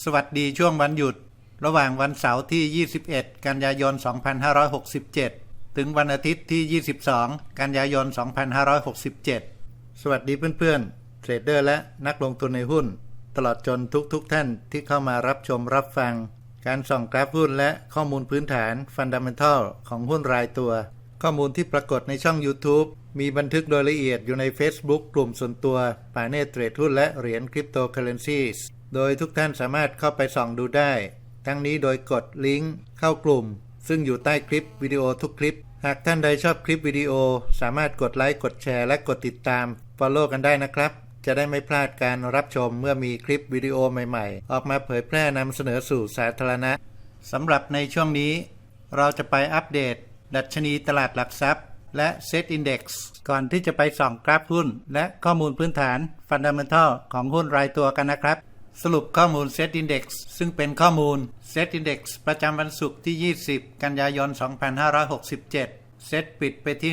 สวัสดีช่วงวันหยุด ระหว่างวันเสาร์ที่ 21 กันยายน 2567 ถึงวันอาทิตย์ที่ 22 กันยายน 2567 สวัสดีเพื่อนๆ เทรดเดอร์และนักลงทุนในหุ้น ตลอดจนทุกๆทท่านที่เข้ามารับชมรับฟัง การส่องกราฟหุ้นและข้อมูลพื้นฐานฟันดัมเ n ทัลของหุ้นรายตัว ข้อมูลที่ปรากฏในช่อง YouTube มีบันทึกโดยละเอียดอยู่ใน Facebook กลุ่มส่วนตัวปาเนตเทรดหุ้นและเหรียญคริปโตเคอเรนซี โดยทุกท่านสามารถเข้าไปส่องดูได้ ทั้งนี้โดยกดลิงก์เข้ากลุ่ม ซึ่งอยู่ใต้คลิปวิดีโอทุกคลิป หากท่านใดชอบคลิปวิดีโอ สามารถกดไลค์กดแชร์และกดติดตาม Follow กันได้นะครับ จะได้ไม่พลาดการรับชมเมื่อมีคลิปวิดีโอใหม่ๆ ออกมาเผยแพร่นำเสนอสู่สาธารณะสำหรับในช่วงนี้ เราจะไปอัปเดต ดัชนีตลาดหลักทรัพย์ และ Set Index ก่อนที่จะไปส่องกราฟหุ้น และข้อมูลพื้นฐาน Fundamental ของหุ้นรายตัวกันนะครับ สรุปข้อมูล Set Index ซึ่งเป็นข้อมูล Set Index ประจำวันศุกร์ที่ 20 กันยายน 2567 Set ปิดไปที่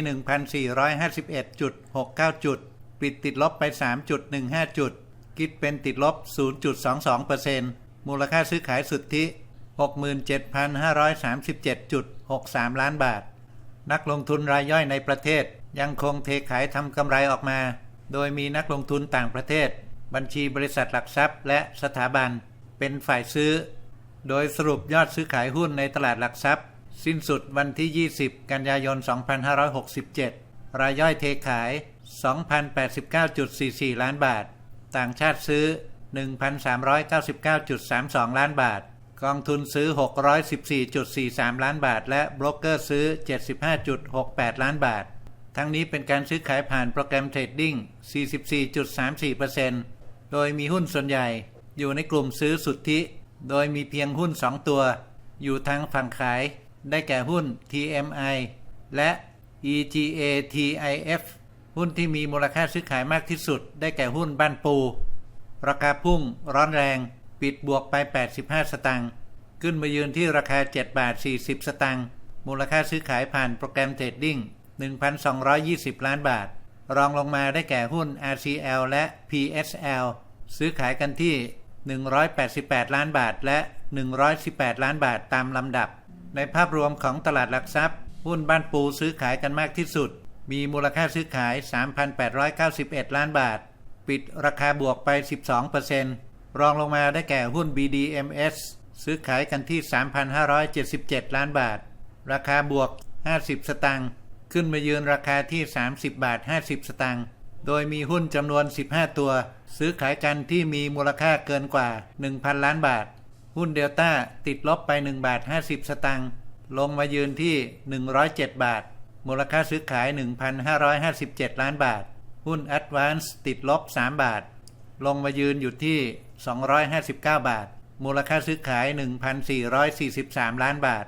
1,451.69 จุด ปิดติดลบไป 3.15 จุด คิดเป็นติดลบ 0.22%มูลค่าซื้อขายสุทธิ 67,537.63 ล้านบาท นักลงทุนรายย่อยในประเทศยังคงเทขายทำกำไรออกมา โดยมีนักลงทุนต่างประเทศ บัญชีบริษัทหลักทรัพย์ และสถาบัน เป็นฝ่ายซื้อ โดยสรุปยอดซื้อขายหุ้นในตลาดหลักทรัพย์ สิ้นสุดวันที่ 20 กันยายน 2567 รายย่อยเทขาย 2,089.44 ล้านบาท ต่างชาติซื้อ 1,399.32 ล้านบาท กองทุนซื้อ 614.43 ล้านบาท และบล็อกเกอร์ซื้อ 75.68 ล้านบาท ทั้งนี้เป็นการซื้อขายผ่านโปรแกรมเทรดดิ้ง44.34% โดยมีหุ้นส่วนใหญ่ อยู่ในกลุ่มซื้อสุทธิ โดยมีเพียงหุ้น 2 ตัว อยู่ทางฝั่งขาย ได้แก่หุ้น TMI และ EGA TIF หุ้นที่มีมูลค่าซื้อขายมากที่สุด ได้แก่หุ้นบ้านปู ราคาพุ่งร้อนแรง ปิดบวกไป 85 สตางค์ ขึ้นมายืนที่ราคา 7 บาท 40 สตางค์ มูลค่าซื้อขายผ่านโปรแกรมเทรดดิ้ง 1,220 ล้านบาท รองลงมาได้แก่หุ้น RCL และ PSL ซื้อขายกันที่ 188 ล้านบาทและ 118 ล้านบาทตามลำดับ ในภาพรวมของตลาดหลักทรัพย์ หุ้นบ้านปูซื้อขายกันมากที่สุด มีมูลค่าซื้อขาย 3,891 ล้านบาท ปิดราคาบวกไป 12%รองลงมาได้แก่หุ้น BDMs ซื้อขายกันที่ 3,577 ล้านบาท ราคาบวก 50 สตางค์ ขึ้นมายืนราคาที่ 30 บาท 50 สตางค์ โดยมีหุ้นจำนวน 15 ตัว ซื้อขายกันที่มีมูลค่าเกินกว่า 1,000 ล้านบาท หุ้นเดลต้าติดลบไป 1 บาท 50 สตางค์ลงมายืนที่ 107 บาท มูลค่าซื้อขาย 1,557 ล้านบาท หุ้น Advance ติดลบ 3 บาท ลงมายืนอยู่ที่ 259 บาท มูลค่าซื้อขาย 1,443 ล้านบาท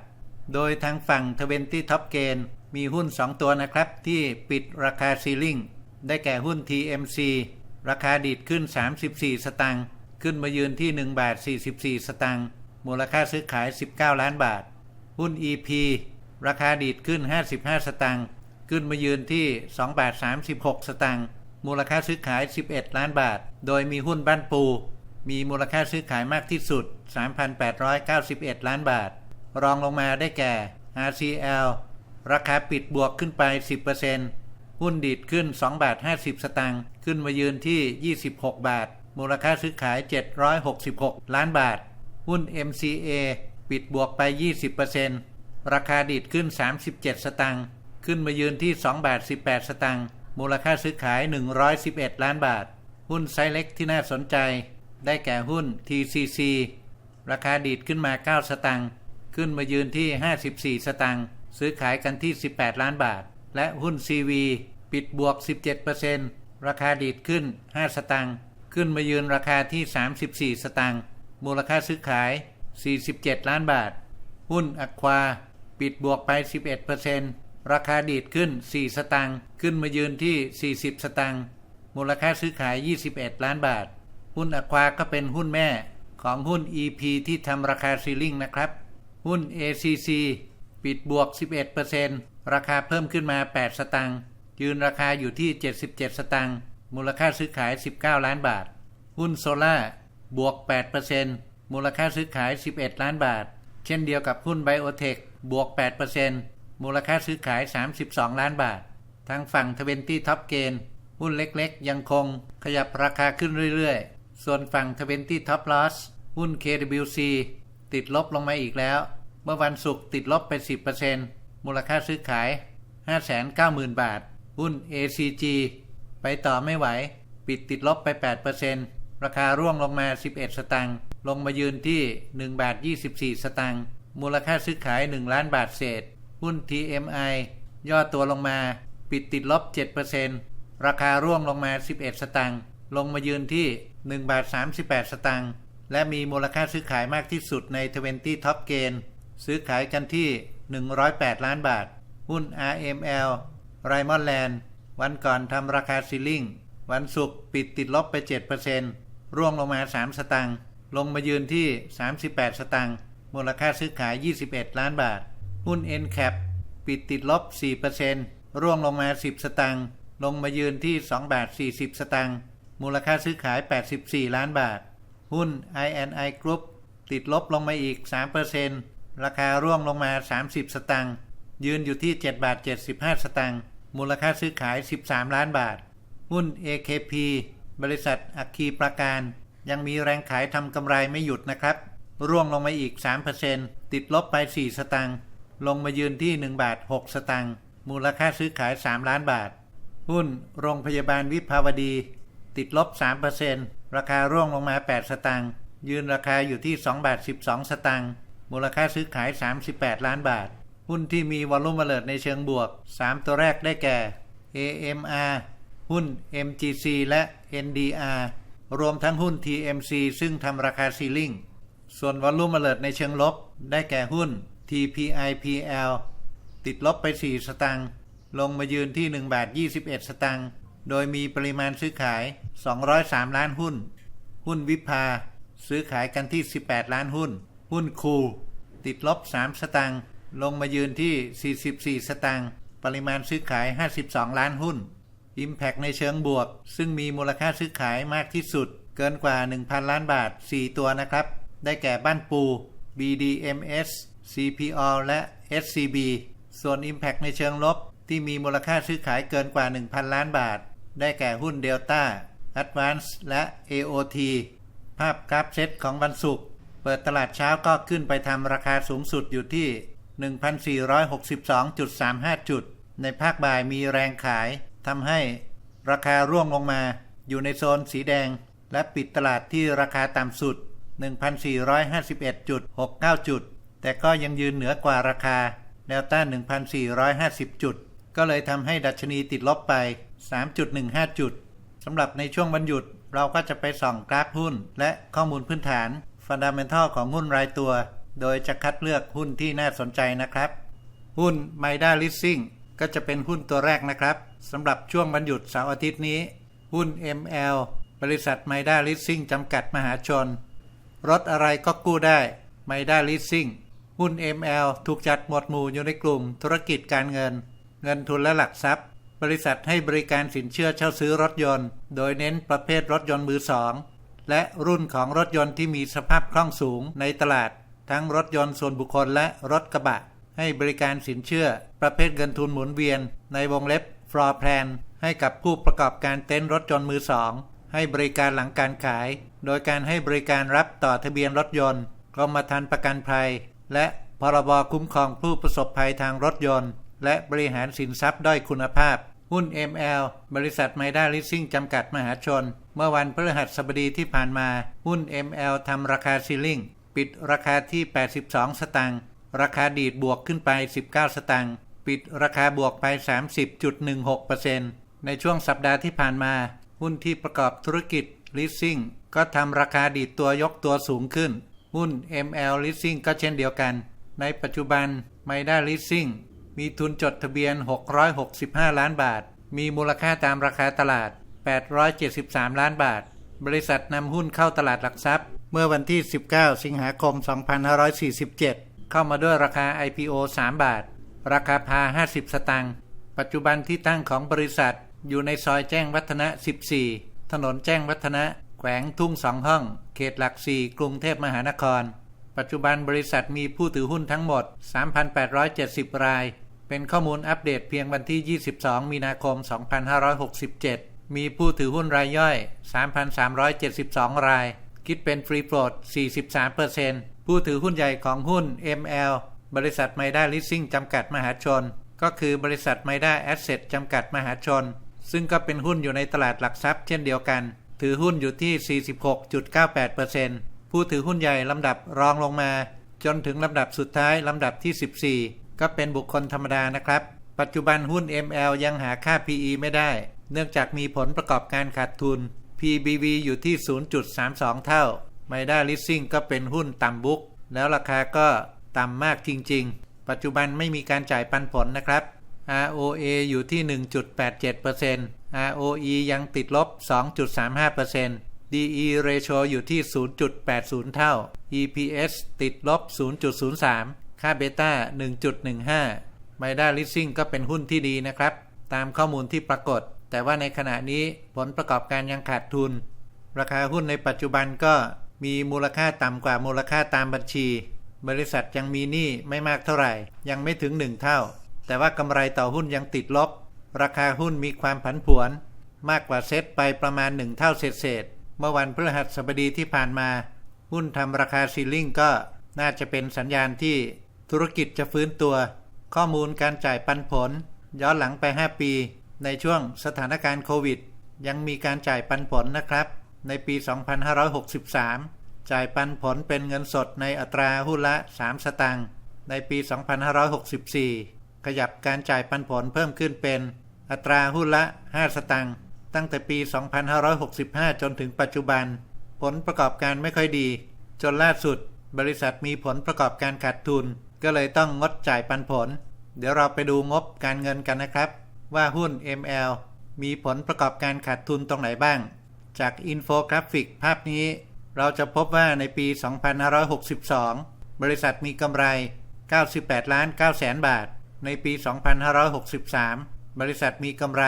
โดยทางฝั่ง 20 Top Gain มีหุ้น 2 ตัวนะครับที่ปิดราคาซีลิง ได้แก่หุ้น TMC ราคาดีดขึ้น 34 สตางค์ขึ้นมายืนที่1บาท44 สตางค์มูลค่าซื้อขาย 19 ล้านบาท หุ้น EP ราคาดีดขึ้น 55 สตางค์ขึ้นมายืนที่2บาท36 สตางค์มูลค่าซื้อขาย 11 ล้านบาท โดยมีหุ้นบ้านปู มีมูลค่าซื้อขายมากที่สุด 3,891 ล้านบาท รองลงมาได้แก่ RCL ราคาปิดบวกขึ้นไป 10% หุ้นดีดขึ้น 2 บาท 50 สตางค์ขึ้นมายืนที่ 26 บาท มูลค่าซื้อขาย 766 ล้านบาท หุ้น MCA ปิดบวกไป 20%ราคาดีดขึ้น 37 สตางค์ขึ้นมายืนที่ 2 บาท 18 สตางค์มูลค่าซื้อขาย 111 ล้านบาท หุ้นไซเล็กที่น่าสนใจ ได้แก่หุ้น TCC ราคาดีดขึ้นมา 9 สตางค์ขึ้นมายืนที่ 54 สตางค์ซื้อขายกันที่ 18 ล้านบาท และหุ้น CV ปิดบวก 17%ราคาดีดขึ้น 5 สตางค์ขึ้นมายืนราคาที่ 34 สตางค์มูลค่าซื้อขาย 47 ล้านบาท หุ้นอควา ปิดบวกไป 11%ราคาดีดขึ้น 4 สตางค์ขึ้นมายืนที่ 40 สตางค์มูลค่าซื้อขาย 21 ล้านบาท หุ้นอควาก็เป็นหุ้นแม่ของหุ้น EP ที่ทำราคาซีลิงนะครับ หุ้น ACC ปิดบวก 11% ราคาเพิ่มขึ้นมา 8 สตางค์ยืนราคาอยู่ที่ 77 สตางค์มูลค่าซื้อขาย 19 ล้านบาท หุ้นโซล่าบวก8%มมูลค่าซื้อขาย 11 ล้านบาท เช่นเดียวกับหุ้นไบโอเทคบวก 8%มูลค่าซื้อขาย 32 ล้านบาท ทางฝั่งทเวนตี้ท็อปเกนหุ้นเล็กๆ ยังคงขยับราคาขึ้นเรื่อยๆ ส่วนฝั่งทเวนตี้ท็อปลอสหุ้น KWC ติดลบลงมาอีกแล้ว เมื่อวันศุกร์ติดลบไป 10% มูลค่าซื้อขาย 590,000 บาท หุ้น ACG ไปต่อไม่ไหว ปิดติดลบไป 8%ราคาร่วงลงมา 11 สตังค์ลงมายืนที่ 1 บาท 24 สตังค์มูลค่าซื้อขาย 1 ล้านบาทเศษ หุ้น TMI ย่อตัวลงมา ปิดติดลบ 7%ราคาร่วงลงมา 11 สตังค์ลงมายืนที่ 1 บาท 38 สตังค์และมีมูลค่าซื้อขายมากที่สุดใน 20 Top Gain ซื้อขายกันที่ 108 ล้านบาท หุ้น RML r a y m o n d Land วันก่อนทำราคาซีลิ่งวันศุกร์ปิดติดลบไป 7%ร่วงลงมา 3 สตังค์ลงมายืนที่ 38 สตังค์มูลค่าซื้อขาย 21 ล้านบาท หุ้น NCAP ปิดติดลบ 4%ร่วงลงมา 10 สตังค์ลงมายืนที่ 2 บาท 40 สตังค์มูลค่าซื้อขาย 84 ล้านบาท หุ้น INI Group ติดลบลงมาอีก 3% ราคาร่วงลงมา 30 สตังค์ยืนอยู่ที่ 7 บาท 75 สตังค์มูลค่าซื้อขาย 13 ล้านบาท หุ้น AKP บริษัทอัคคีประการ ยังมีแรงขายทำกำไรไม่หยุดนะครับ ร่วงลงมาอีก 3%ติดลบไป 4 สตังค์ลงมายืนที่ 1 บาท 6 สตังค์มูลค่าซื้อขาย 3 ล้านบาท หุ้นโรงพยาบาลวิภาวดี ติดลบ 3%ราคาร่วงลงมา 8 สตังค์ยืนราคาอยู่ที่ 2 บาท 12 สตังค์ มูลค่าซื้อขาย 38 ล้านบาท หุ้นที่มีวอลลุ่มเลิดในเชิงบวก 3 ตัวแรกได้แก่ AMR หุ้น MGC และ NDR รวมทั้งหุ้น TMC ซึ่งทำราคาซีลิงส่วนวอลลุ่มเลิดในเชิงลบ ได้แก่หุ้น TPIPL ติดลบไป 4 สตังค์ลงมายืนที่1บาท21 สตังค์โดยมีปริมาณซื้อขาย 203 ล้านหุ้น หุ้นวิภา ซื้อขายกันที่ 18 ล้านหุ้น หุ้นคูติดลบ 3 สตังค์ลงมายืนที่ 44 สตังค์ปริมาณซื้อขาย 52 ล้านหุ้น Impact ในเชิงบวก ซึ่งมีมูลค่าซื้อขายมากที่สุด เกินกว่า 1,000 ล้านบาท 4 ตัวนะครับ ได้แก่บ้านปู BDMS CPO และ SCB ส่วน Impact ในเชิงลบ ที่มีมูลค่าซื้อขายเกินกว่า 1,000 ล้านบาท ได้แก่หุ้น Delta Advance และ AOT ภาพกราฟเซตของวันศุกร์ เปิดตลาดเช้าก็ขึ้นไปทำราคาสูงสุดอยู่ที่ 1,462.35 จุด ในภาคบ่ายมีแรงขายทำให้ราคาร่วงลงมา อยู่ในโซนสีแดง และปิดตลาดที่ราคาต่ำสุด 1,451.69 จุด แต่ก็ยังยืนเหนือกว่าราคาแนวต้าน 1,450 จุด ก็เลยทำให้ดัชนีติดลบไป 3.15 จุดสำหรับในช่วงวันหยุดเราก็จะไปส่องกราฟหุ้นและข้อมูลพื้นฐาน ฟันดัมเมนทัลของหุ้นรายตัว โดยจะคัดเลือกหุ้นที่น่าสนใจนะครับ หุ้น m i d a l i s i n g ก็จะเป็นหุ้นตัวแรกนะครับสำหรับช่วงวันหยุดเสาร์อาทิตย์นี้ หุ้น ML บริษัท m i d a l i s i n g จำกัดมหาชน รถอะไรก็กู้ได้ m i d a l i s i n g หุ้น ML ถูกจัดหมวดหมู่อยู่ในกลุ่ม ธุรกิจการเงิน เงินทุนและหลักทรัพย์ บริษัทให้บริการสินเชื่อเช่าซื้อรถยนต์ โดยเน้นประเภทรถยนต์มือสอง และรุ่นของรถยนต์ที่มีสภาพคล่องสูงในตลาด ทั้งรถยนต์ส่วนบุคคลและรถกระบะ ให้บริการสินเชื่อ ประเภทเงินทุนหมุนเวียน ในวงเล็บ floor plan ให้กับผู้ประกอบการเต็นท์รถยนต์มือสองให้บริการหลังการขาย โดยการให้บริการรับต่อทะเบียนรถยนต์กรมธรรม์ประกันภัย และพรบคุ้มครองผู้ประสบภัยทางรถยนต์ และบริหารสินทรัพย์ด้อยคุณภาพ หุ้น ML บริษัทไมด้าลิสซิ่งจำกัดมหาชน เมื่อวันพฤหัสบดีที่ผ่านมา หุ้น ML ทำราคาซีลิ่งปิดราคาที่ 82 สตางค์ราคาดีดบวกขึ้นไป 19 สตางค์ปิดราคาบวกไป 30.16%ในช่วงสัปดาห์ที่ผ่านมา หุ้นที่ประกอบธุรกิจ leasing ก็ทำราคาดีดตัวยกตัวสูงขึ้น หุ้น ML Leasing ก็เช่นเดียวกัน ในปัจจุบัน m i d a Leasing มีทุนจดทะเบียน 665 ล้านบาท มีมูลค่าตามราคาตลาด 873 ล้านบาท บริษัทนำหุ้นเข้าตลาดหลักทรัพย์ เมื่อวันที่ 19 สิงหาคม 2547 เข้ามาด้วยราคา IPO 3 บาท ราคาพา 50 สตางค์ ปัจจุบันที่ตั้งของบริษัทอยู่ในซอยแจ้งวัฒนะ 14 ถนนแจ้งวัฒนะแขแขวงทุ่งสองห้อง เขตหลักสี่กรุงเทพมหานครปัจจุบันบริษัทมีผู้ถือหุ้นทั้งหมด 3,870 ราย เป็นข้อมูลอัปเดตเพียงวันที่ 22 มีนาคม 2567 มีผู้ถือหุ้นรายย่อย 3,372 ราย คิดเป็นฟรีโฟลด43%ผู้ถือหุ้นใหญ่ของหุ้น ML บริษัทไมด้าลิสซิ่งจำกัดมหาชน ก็คือบริษัทไมด้าแอสเซทจำกัดมหาชน ซึ่งก็เป็นหุ้นอยู่ในตลาดหลักทรัพย์เช่นเดียวกัน ถือหุ้นอยู่ที่ 46.98%ผู้ถือหุ้นใหญ่ลำดับรองลงมา จนถึงลำดับสุดท้ายลำดับที่ 14 ก็เป็นบุคคลธรรมดานะครับ ปัจจุบันหุ้น ML ยังหาค่า PE ไม่ได้ เนื่องจากมีผลประกอบการขาดทุน PBV อยู่ที่ 0.32 เท่าไมด้าลิสซิ่งก็เป็นหุ้นต่ำบุ๊กแล้วราคาก็ต่ำมากจริง ๆ ปัจจุบันไม่มีการจ่ายปันผลนะครับ ROA อยู่ที่ 1.87% ROE ยังติดลบ 2.35% DE ratio อยู่ที่ 0.80 เท่า EPS ติดลบ 0.03 ค่าเบต้า 1.15ไมด้าลิสซิ่งก็เป็นหุ้นที่ดีนะครับ ตามข้อมูลที่ปรากฏ แต่ว่าในขณะนี้ผลประกอบการยังขาดทุน ราคาหุ้นในปัจจุบันก็มีมูลค่าต่ำกว่ามูลค่าตามบัญชี บริษัทยังมีหนี้ไม่มากเท่าไหร่ ยังไม่ถึง 1 เท่า แต่ว่ากำไรต่อหุ้นยังติดลบ ราคาหุ้นมีความผันผวน มากกว่าเซตไปประมาณ 1 เท่าเศษๆเมื่อวันพฤหัสบดีที่ผ่านมา หุ้นทำราคาซีลิ่งก็น่าจะเป็นสัญญาณที่ ธุรกิจจะฟื้นตัว ข้อมูลการจ่ายปันผล ย้อนหลังไป 5 ปี ในช่วงสถานการณ์โควิด ยังมีการจ่ายปันผลนะครับ ในปี 2563 จ่ายปันผลเป็นเงินสดในอัตราหุ้นละ 3 สตางค์ในปี 2564 ขยับการจ่ายปันผลเพิ่มขึ้นเป็น อัตราหุ้นละ 5 สตางค์ตั้งแต่ปี 2565 จนถึงปัจจุบัน ผลประกอบการไม่ค่อยดี จนล่าสุด บริษัทมีผลประกอบการขาดทุน ก็เลยต้องงดจ่ายปันผล เดี๋ยวเราไปดูงบการเงินกันนะครับ ว่าหุ้น ML มีผลประกอบการขาดทุนตรงไหนบ้าง จากอินโฟกราฟิกภาพนี้ เราจะพบว่าในปี 2562 บริษัทมีกำไร 98 ล้าน9แสนบาท ในปี 2563 บริษัทมีกำไร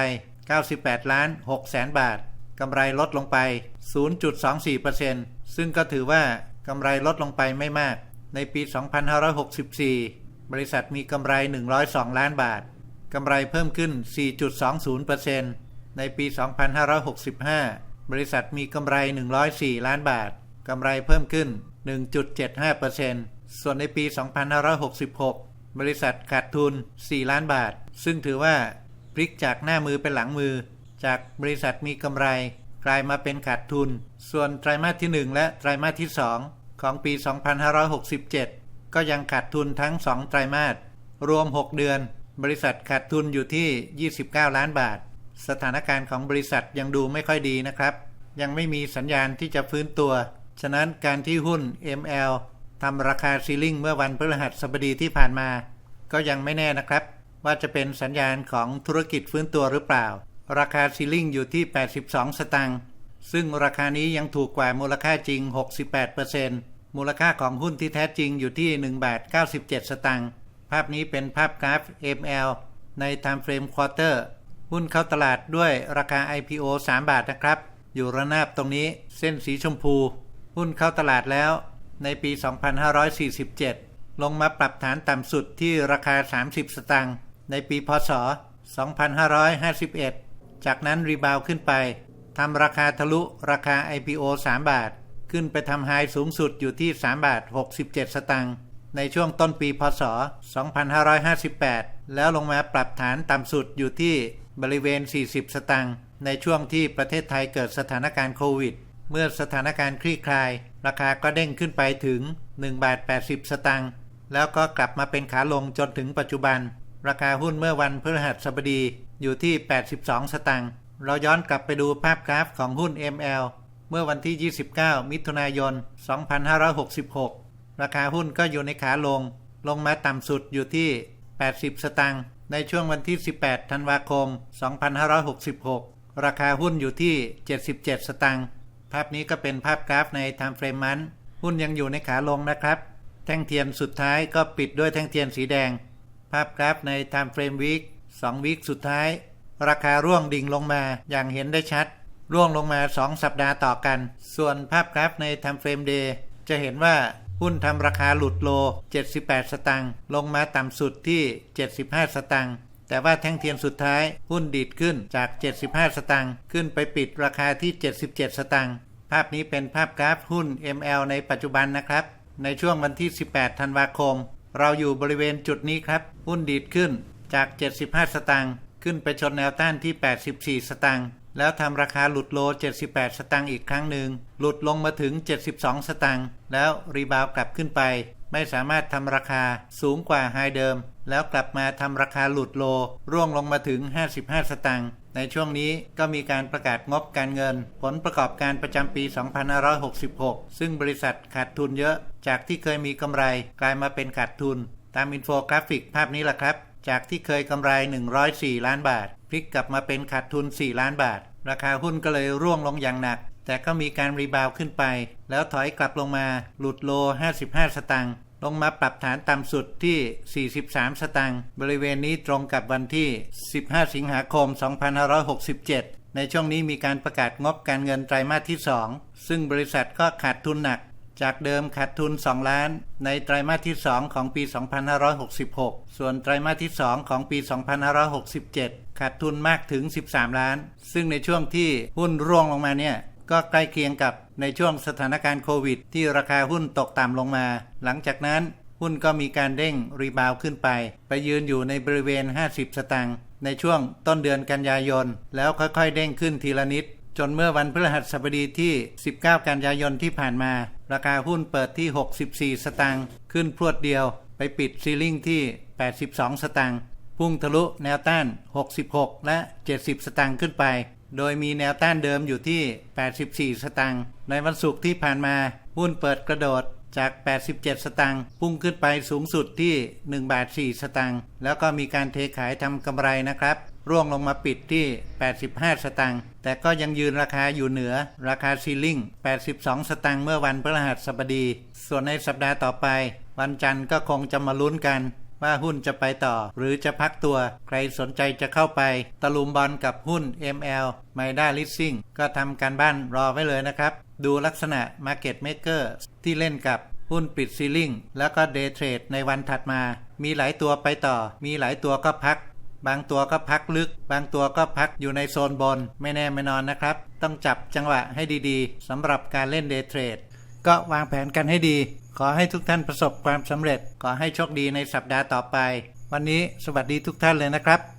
98 ล้าน6แสนบาท กำไรลดลงไป 0.24%ซึ่งก็ถือว่ากำไรลดลงไปไม่มาก ในปี 2564 บริษัทมีกำไร 102 ล้านบาท กำไรเพิ่มขึ้น 4.20%ในปี 2565 บริษัทมีกำไร 104 ล้านบาท กำไรเพิ่มขึ้น 1.75%ส่วนในปี 2566 บริษัทขาดทุน 4 ล้านบาท ซึ่งถือว่าพลิกจากหน้ามือเป็นหลังมือ จากบริษัทมีกำไร กลายมาเป็นขาดทุน ส่วนไตรมาสที่ 1 และไตรมาสที่ 2 ของปี 2567 ก็ยังขาดทุนทั้ง 2 ไตรมาส รวม 6 เดือน บริษัทขาดทุนอยู่ที่ 29 ล้านบาท สถานการณ์ของบริษัทยังดูไม่ค่อยดีนะครับ ยังไม่มีสัญญาณที่จะฟื้นตัว ฉะนั้นการที่หุ้น ML ทำราคาซีลิ่งเมื่อวันพฤหัสบดีที่ผ่านมา ก็ยังไม่แน่นะครับ ว่าจะเป็นสัญญาณของธุรกิจฟื้นตัวหรือเปล่า ราคาซีลิ่งอยู่ที่ 82 สตางค์ซึ่งราคานี้ยังถูกกว่ามูลค่าจริง 68% มูลค่าของหุ้นที่แท้จริงอยู่ที่1บาท97 สตางค์ ภาพนี้เป็นภาพกราฟ ML ใน Time Frame Quarter หุ้นเข้าตลาดด้วยราคา IPO 3 บาทนะครับ อยู่ระนาบตรงนี้เส้นสีชมพู หุ้นเข้าตลาดแล้วในปี 2547 ลงมาปรับฐานต่ำสุดที่ราคา 30 สตางค์ ในปีพศ 2551 จากนั้นรีบาวขึ้นไปทำราคาทะลุราคา IPO 3 บาท ขึ้นไปทำไฮสูงสุดอยู่ที่ 3 บาท 67 สตางค์ในช่วงต้นปีพศ 2558 แล้วลงมาปรับฐานต่ำสุดอยู่ที่บริเวณ 40 สตางค์ในช่วงที่ประเทศไทยเกิดสถานการณ์โควิด เมื่อสถานการณ์คลี่คลาย ราคาก็เด้งขึ้นไปถึง1บาท80 สตางค์แล้วก็กลับมาเป็นขาลงจนถึงปัจจุบัน ราคาหุ้นเมื่อวันพฤหัสบดีอยู่ที่ 82 สตางค์เราย้อนกลับไปดูภาพกราฟของหุ้น ML มื่อวันที่ 29 มิถุนายน 2566 ราคาหุ้นก็อยู่ในขาลง ลงมาต่ำสุดอยู่ที่ 80 สตางค์ในช่วงวันที่ 18 ธันวาคม 2566 ราคาหุ้นอยู่ที่ 77 สตางค์ภาพนี้ก็เป็นภาพกราฟใน Time Frame มันหุ้นยังอยู่ในขาลงนะครับ แท่งเทียนสุดท้ายก็ปิดด้วยแท่งเทียนสีแดง ภาพกราฟใน Time Frame Week 2วีคสุดท้าย ราคาร่วงดิ่งลงมาอย่างเห็นได้ชัด ร่วงลงมา 2 สัปดาห์ต่อกัน ส่วนภาพกราฟใน Time Frame Day จะเห็นว่าหุ้นทำราคาหลุดโล 78 สตางค์ลงมาต่ำสุดที่ 75 สตางค์แต่ว่าแท่งเทียนสุดท้ายหุ้นดีดขึ้นจาก 75 สตางค์ขึ้นไปปิดราคาที่ 77 สตางค์ภาพนี้เป็นภาพกราฟหุ้น ML ในปัจจุบันนะครับ ในช่วงวันที่ 18 ธันวาคม เราอยู่บริเวณจุดนี้ครับ หุ้นดีดขึ้นจาก 75 สตางค์ขึ้นไปชนแนวต้านที่ 84 สตางค์ แล้วทำราคาหลุดโล 78 สตางค์อีกครั้งหนึ่ง หลุดลงมาถึง 72 สตางค์ แล้วรีบาวกลับขึ้นไป ไม่สามารถทำราคาสูงกว่าไฮเดิม แล้วกลับมาทำราคาหลุดโล ร่วงลงมาถึง 55 สตางค์ ในช่วงนี้ก็มีการประกาศงบการเงิน ผลประกอบการประจำปี 2566 ซึ่งบริษัทขาดทุนเยอะ จากที่เคยมีกำไรกลายมาเป็นขาดทุน ตามอินโฟกราฟิกภาพนี้แหละครับ จากที่เคยกำไร 104 ล้านบาท ลิกกลับมาเป็นขาดทุน 4 ล้านบาท ราคาหุ้นก็เลยร่วงลงอย่างหนัก แต่ก็มีการรีบาวขึ้นไป แล้วถอยกลับลงมาหลุดโล 55 สตางค์ลงมาปรับฐานต่ำสุดที่ 43 สตางค์บริเวณนี้ตรงกับวันที่ 15 สิงหาคม 2567 ในช่วงนี้มีการประกาศงบการเงินไตรมาสที่ 2 ซึ่งบริษัทก็ขาดทุนหนัก จากเดิมขาดทุน 2 ล้าน ในไตรมาสที่ 2 ของปี 2566 ส่วนไตรมาสที่ 2 ของปี 2567 ขาดทุนมากถึง 13 ล้าน ซึ่งในช่วงที่หุ้นร่วงลงมาเนี่ยก็ใกล้เคียงกับในช่วงสถานการณ์โควิด ที่ราคาหุ้นตกต่ำลงมา หลังจากนั้นหุ้นก็มีการเด้งรีบาวขึ้นไป ไปยืนอยู่ในบริเวณ 50 สตางค์ในช่วงต้นเดือนกันยายน แล้วค่อยๆ เด้งขึ้นทีละนิด จนเมื่อวันพฤหัสบดีที่ 19 กันยายนที่ผ่านมา ราคาหุ้นเปิดที่ 64 สตางค์ขึ้นพรวดเดียว ไปปิดซีลิ่งที่ 82 สตางค์ พุ่งทะลุแนวต้าน 66 และ 70 สตางค์ขึ้นไป โดยมีแนวต้านเดิมอยู่ที่ 84 สตางค์ ในวันศุกร์ที่ผ่านมา หุ้นเปิดกระโดดจาก 87 สตางค์ พุ่งขึ้นไปสูงสุดที่ 1 บาท 4 สตางค์ แล้วก็มีการเทขายทำกำไรนะครับ ร่วงลงมาปิดที่ 85 สตางค์ แต่ก็ยังยืนราคาอยู่เหนือ ราคาซีลิ่ง82 สตางค์เมื่อวันพฤหัสบดี ส่วนในสัปดาห์ต่อไป วันจันทร์ก็คงจะมาลุ้นกัน ว่าหุ้นจะไปต่อ หรือจะพักตัว ใครสนใจจะเข้าไป ตะลุมบอลกับหุ้น ML m i d a l i s i n g ก็ทำการบ้านรอไว้เลยนะครับ ดูลักษณะ Market Maker ที่เล่นกับหุ้นปิดซีลิงแล้วก็เดย์เทรดในวันถัดมา มีหลายตัวไปต่อ มีหลายตัวก็พัก บางตัวก็พักลึก บางตัวก็พักอยู่ในโซนบน ไม่แน่ไม่นอนนะครับ ต้องจับจังหวะให้ดีๆสำหรับการเล่นเดย์เทรดก็วางแผนกันให้ดี ขอให้ทุกท่านประสบความสำเร็จ ขอให้โชคดีในสัปดาห์ต่อไป วันนี้สวัสดีทุกท่านเลยนะครับ